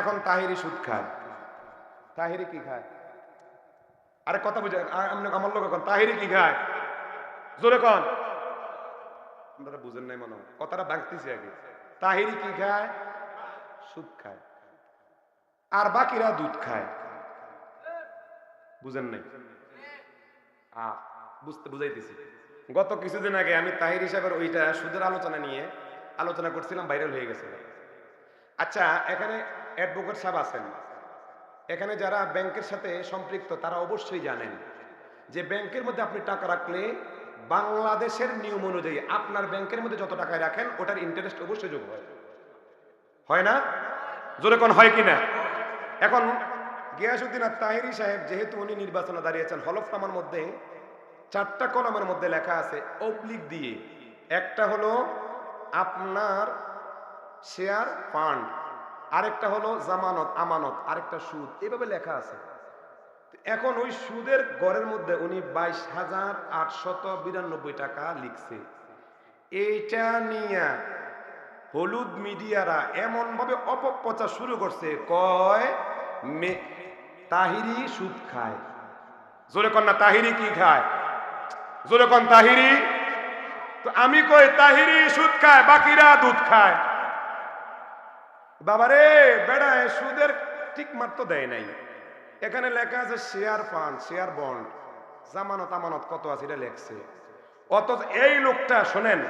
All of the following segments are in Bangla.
এখন তাহিরি সুদ খায়। তাহিরি কি খায়? আরে কথা বুঝে আমার লোক এখন তাহিরি কি খায়? জোরে কন। আপনারা বুঝেন নাই মনে। কথাটা ভাঙতেছি আগে। তাহিরি কি খায়? সুদ খায়। আর বাকিরা দুধ খায়। বুঝেন নাই? বুঝতে বুঝাইতেছি। গত কিছুদিন আগে আমি তাহির হিসাবের ওইটা সুদের আলোচনা নিয়ে আলোচনা করছিলাম, ভাইরাল হয়ে গেছে। আচ্ছা এখানে অ্যাডভোকেট সাহেব আছেন। এখানে যারা ব্যাংকের সাথে সম্পৃক্ত, তারা অবশ্যই জানেন যে ব্যাংকের মধ্যে আপনি টাকা রাখলে বাংলাদেশের নিয়ম অনুযায়ী আপনার ব্যাংকের মধ্যে যত টাকা রাখেন, ওটার ইন্টারেস্ট অবশ্যই যোগ হয়। হয় না? জোরে কোন হয় কিনা? এখন গিয়াসুদ্দিন আর তাহিরি সাহেব, যেহেতু উনি নির্বাচনে দাঁড়িয়েছেন হলফনামার মধ্যে চারটা কলমের মধ্যে লেখা আছে অবলিক দিয়ে। একটা হলো আপনার শেয়ার ফান্ড আরেকটা হলো জামানত, আমানত, আরেকটা সুদ, এভাবে লেখা আছে। এখন ওই সুদের গড়ের মধ্যে উনি বাইশ হাজার আটশত বিরানব্বই টাকা লিখছে। এইটা নিয়ে হলুদ মিডিয়ারা এমন ভাবে অপপ্রচার শুরু করছে, কয় তাহিরি সুদ খায়। জোরে কন না, তাহিরি কি খায়? জোরে কন, তাহিরি? তো আমি কই, তাহিরি সুদ খায়, বাকিরা দুধ খায়। বাবারে বেড়ায় সুদের ঠিক মাত্র দেয় নাই। এখানে লেখা আছে শেয়ার ফান্ড শেয়ার বন্ড জামানত, আমানত কত আছে এটা লেখছে। অথচ এই লোকটা, শোনেন,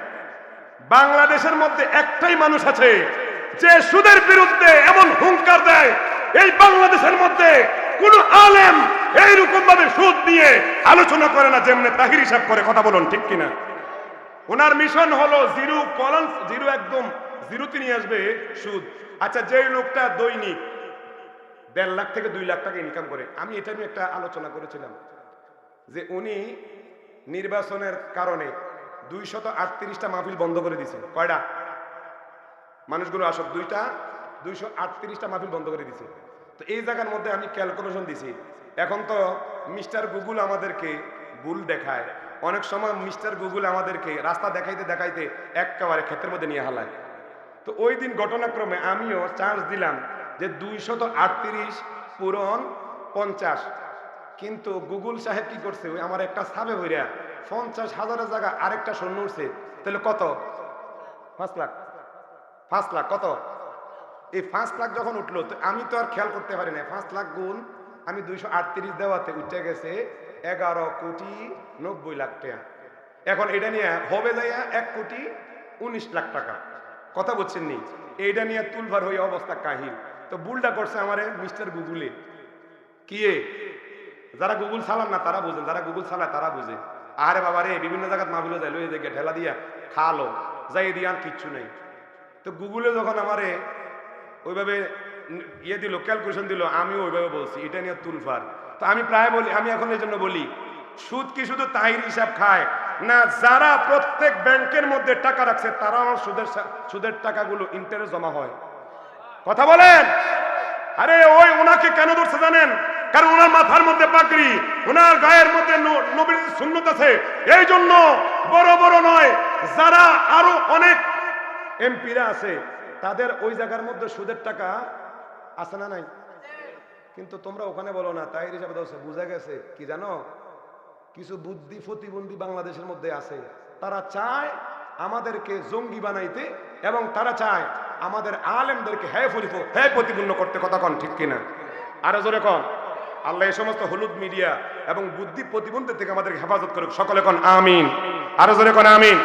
বাংলাদেশের মধ্যে একটাই মানুষ আছে, যে সুদের বিরুদ্ধে এমন হুঙ্কার দেয়, এই বাংলাদেশের মধ্যে কোন আলেম এইরকম ভাবে সুদ নিয়ে আলোচনা করে না, যেমনি তাহির হিসাব করে, কথা বলুন ঠিক কিনা। ওনার মিশন হলো জিরো কলন, জিরো একদম জিরোতে নিয়ে আসবে সুদ। আচ্ছা যেই লোকটা দৈনিক দেড় লাখ থেকে দুই লাখ টাকা ইনকাম করে, আমি এটা নিয়ে একটা আলোচনা করেছিলাম যে উনি নির্বাচনের কারণে দুইশত আটত্রিশটা মাহফিল বন্ধ করে দিছে কয়টা? মানুষগুলো আসক, দুইটা দুইশো আটত্রিশটা মাহফিল বন্ধ করে দিছে তো এই জায়গার মধ্যে আমি ক্যালকুলেশন দিছি, এখন তো মিস্টার গুগল আমাদেরকে ভুল দেখায়। অনেক সময় মিস্টার গুগল আমাদেরকে রাস্তা দেখাইতে দেখাইতে একেবারে ক্ষেতের মধ্যে নিয়ে হালায়। তো ওই দিন ঘটনাক্রমে আমিও চার্জ দিলাম যে দুইশত আটত্রিশ পূরণ পঞ্চাশ। কিন্তু গুগল সাহেব কি করছে? ওই আমার একটা সাবে হইরা পঞ্চাশ হাজারের জায়গা আরেকটা শূন্য উঠছে। তাহলে কত? পাঁচ লাখ। পাঁচ লাখ কত? এই পাঁচ লাখ যখন উঠল, তো আমি তো আর খেয়াল করতে পারি না পাঁচ লাখ গুণ আমি দুইশো আটত্রিশ দেওয়াতে উঠে গেছে এগারো কোটি নব্বই লাখ টাকা। এখন এটা নিয়ে হবে যাইয়া এক কোটি উনিশ লাখ টাকা। কথা বলছেন নি। এইটা নিয়ে তুলভার হয়ে অবস্থা কাহিল। তো বুলটা করছে আমারে মিস্টার গুগুলে। কি যারা গুগল চালান না, তারা বুঝেন যারা গুগল চালায়, তারা বুঝে। আরে বাবা রে, বিভিন্ন জায়গায় মাহবিলে যায় লইয়ে দেখে ঠেলা দিয়া খালো। যাই দিয়ে আর কিচ্ছু নেই। তো গুগলে যখন আমারে ওইভাবে ইয়ে দিল ক্যালকুলেশন দিল, আমিও ওইভাবে বলছি, এটা নিয়ে তুলফার তো আমি প্রায় বলি, আমি এখন এই জন্য বলি, সুদ কি শুধু তাহির হিসাব খায় না, যারা প্রত্যেক ব্যাংকের মধ্যে টাকা রাখছে, তারাও সুদের সা- সুদের টাকাগুলো ইন্টারেস্ট জমা হয়। কথা বলেন? আরে, ওই ওনাকে কেন ধরছে জানেন? কারণ ওনার মাথার মধ্যে পাগড়ি ওনার গায়ের মধ্যে নবীর সুন্নত আছে। এই জন্য বড় বড় নয়, যারা আরও অনেক এমপিরা আছে, তাদের ওই জায়গার মধ্যে সুদের টাকা আছে না নাই? কিন্তু তোমরা ওখানে বলো না, তাই হিসাবে বুঝা গেছে, কি জানো? কিছু বুদ্ধি প্রতিবন্ধী বাংলাদেশের মধ্যে আছে। তারা চায় আমাদেরকে জঙ্গি বানাইতে এবং তারা চায় আমাদের আলেমদেরকে হ্যাঁ ফরিফ হ্যাঁ প্রতিপূর্ণ করতে। কথা কন ঠিক কিনা? আরও জোরে কন। আল্লাহ এই সমস্ত হলুদ মিডিয়া এবং বুদ্ধি প্রতিবন্ধী থেকে আমাদেরকে হেফাজত করুক। সকলে কন আমিন। আরও জোরে কন আমিন।